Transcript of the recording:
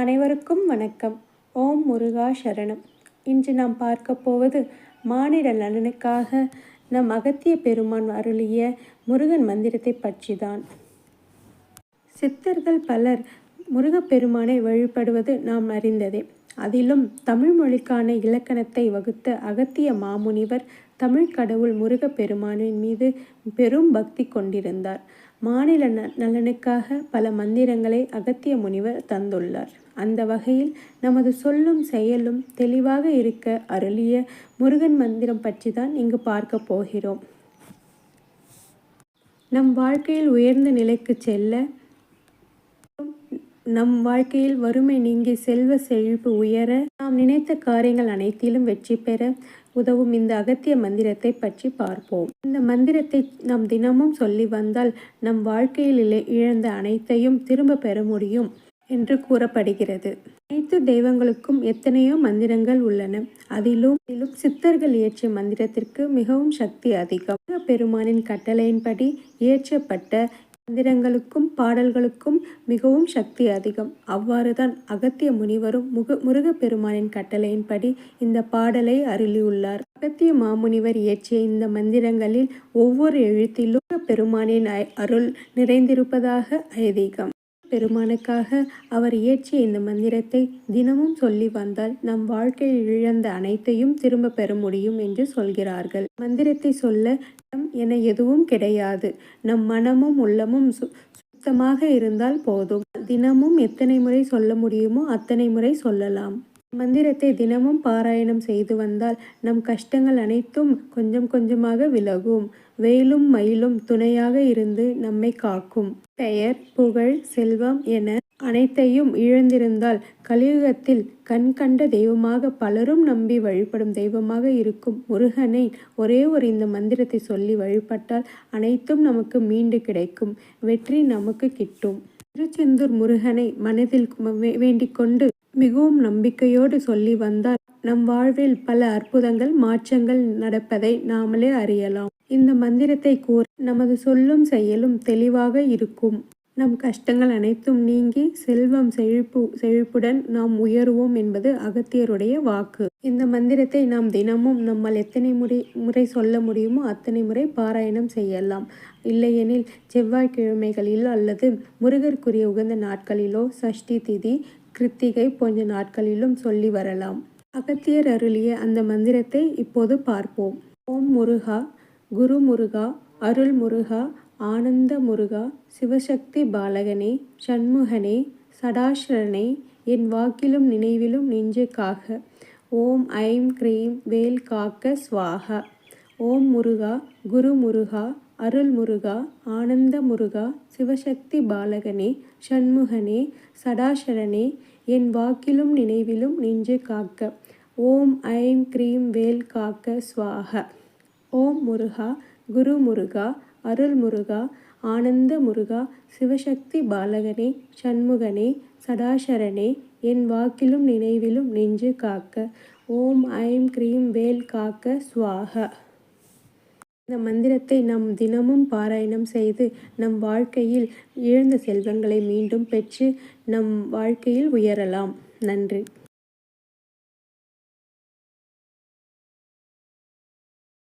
அனைவருக்கும் வணக்கம். ஓம் முருகா சரணம். இன்று நாம் பார்க்க போவது மானிட நலனுக்காக நம் அகத்திய பெருமான் அருளிய முருகன் மந்திரத்தை பற்றிதான். சித்தர்கள் பலர் முருகப்பெருமானை வழிபடுவது நாம் அறிந்ததே. அதிலும் தமிழ் மொழிக்கான இலக்கணத்தை வகுத்த அகத்திய மாமுனிவர் தமிழ் கடவுள் முருகப்பெருமானின் மீது பெரும் பக்தி கொண்டிருந்தார். மாநில நலனுக்காக பல மந்திரங்களை அகத்திய முனிவர் தந்துள்ளார். அந்த வகையில் நமது சொல்லும் செயலும் தெளிவாக இருக்க அருளிய முருகன் மந்திரம் பற்றி தான் இங்கு பார்க்க போகிறோம். நம் வாழ்க்கையில் உயர்ந்த நிலைக்கு செல்ல நம் வாழ்க்கையில் வறுமை நீங்கி செல்வ செழிப்பு உயர நாம் நினைத்த காரியங்கள் அனைத்திலும் வெற்றி பெற உதவும் இந்த அகத்திய மந்திரத்தை பற்றி பார்ப்போம். இந்த மந்திரத்தை நாம் தினமும் சொல்லி வந்தால் நம் வாழ்க்கையில் இழந்த அனைத்தையும் திரும்ப பெற முடியும். என்று கூறப்படுகிறது. அனைத்து தெய்வங்களுக்கும் எத்தனையோ மந்திரங்கள் உள்ளன. அதிலும் அதிலும் சித்தர்கள் இயற்றிய மந்திரத்திற்கு மிகவும் சக்தி அதிகம். பெருமானின் கட்டளையின்படி இயற்றப்பட்ட மந்திரங்களுக்கும் பாடல்களுக்கும் மிகவும் சக்தி அதிகம். அவ்வாறுதான் அகத்திய முனிவரும் முக முருகப்பெருமானின் கட்டளையின்படி இந்த பாடலை அருளியுள்ளார். அகத்திய மாமுனிவர் இயற்றிய இந்த மந்திரங்களில் ஒவ்வொரு எழுத்திலும் பெருமானின் அருள் நிறைந்திருப்பதாக ஐதீகம். பெருமானுக்காக அவர் இயற்றிய இந்த மந்திரத்தை தினமும் சொல்லி வந்தால் நம் வாழ்க்கையில் இழந்த அனைத்தையும் திரும்ப பெற முடியும் என்று சொல்கிறார்கள். மந்திரத்தை சொல்ல என எதுவும் கிடையாது. நம் மனமும் உள்ளமும் சுத்தமாக இருந்தால் போதும். தினமும் எத்தனை முறை சொல்ல முடியுமோ அத்தனை முறை சொல்லலாம். மந்திரத்தை தினமும் பாராயணம் செய்து வந்தால் நம் கஷ்டங்கள் அனைத்தும் கொஞ்சம் கொஞ்சமாக விலகும். வெயிலும் மயிலும் துணையாக இருந்து நம்மை காக்கும். பெயர் புகழ் செல்வம் என அனைத்தையும் இழந்திருந்தால் கலியுகத்தில் கண் கண்ட தெய்வமாக பலரும் நம்பி வழிபடும் தெய்வமாக இருக்கும் முருகனை ஒரே ஒரு இந்த மந்திரத்தை சொல்லி வழிபட்டால் அனைத்தும் நமக்கு மீண்டு கிடைக்கும். வெற்றி நமக்கு கிட்டும். திருச்செந்தூர் முருகனை மனதில் வேண்டிக் கொண்டு மிகவும் நம்பிக்கையோடு சொல்லி வந்தால் நம் வாழ்வில் பல அற்புதங்கள் மாற்றங்கள் நடப்பதை நாமளே அறியலாம். இந்த மந்திரத்தை கூற நமது சொல்லும் செயலும் தெளிவாக இருக்கும். நம் கஷ்டங்கள் அனைத்தும் நீங்கி செல்வம் செழிப்பு செழிப்புடன் நாம் உயருவோம் என்பது அகத்தியருடைய வாக்கு. இந்த மந்திரத்தை நாம் தினமும் நம்மால் எத்தனை முறை முறை சொல்ல முடியுமோ அத்தனை முறை பாராயணம் செய்யலாம். இல்லையெனில் செவ்வாய்க்கிழமைகளிலோ அல்லது முருகருக்குரிய உகந்த நாட்களிலோ சஷ்டி திதி கிருத்திகை போன்ற நாட்களிலும் சொல்லி வரலாம். அகத்தியர் அருளிய அந்த மந்திரத்தை இப்போது பார்ப்போம். ஓம் முருகா குரு முருகா அருள் முருகா ஆனந்த முருகா சிவசக்தி பாலகனே சண்முகனே சடாசரனே என் வாக்கிலும் நினைவிலும் நெஞ்சுக்காக ஓம் ஐம் கிரீம் வேல் காக்க ஸ்வாக ஓம் முருகா குரு முருகா அருள் முருகா ஆனந்த முருகா சிவசக்தி பாலகனே சண்முகனே சடாசரனே என் வாக்கிலும் நினைவிலும் நெஞ்சு காக்க. ஓம் ஐம் க்ரீம் வேல் காக்க சுவாக. ஓம் முருகா குரு முருகா அருள் முருகா ஆனந்த முருகா சிவசக்தி பாலகனே சண்முகனே சடாசரனே என் வாக்கிலும் நினைவிலும் நெஞ்சு காக்க. ஓம் ஐம் க்ரீம் வேல் காக்க சுவாக. இந்த மந்திரத்தை நம் தினமும் பாராயணம் செய்து நம் வாழ்க்கையில் இழந்த செல்வங்களை மீண்டும் பெற்று நம் வாழ்க்கையில் உயரலாம். நன்றி.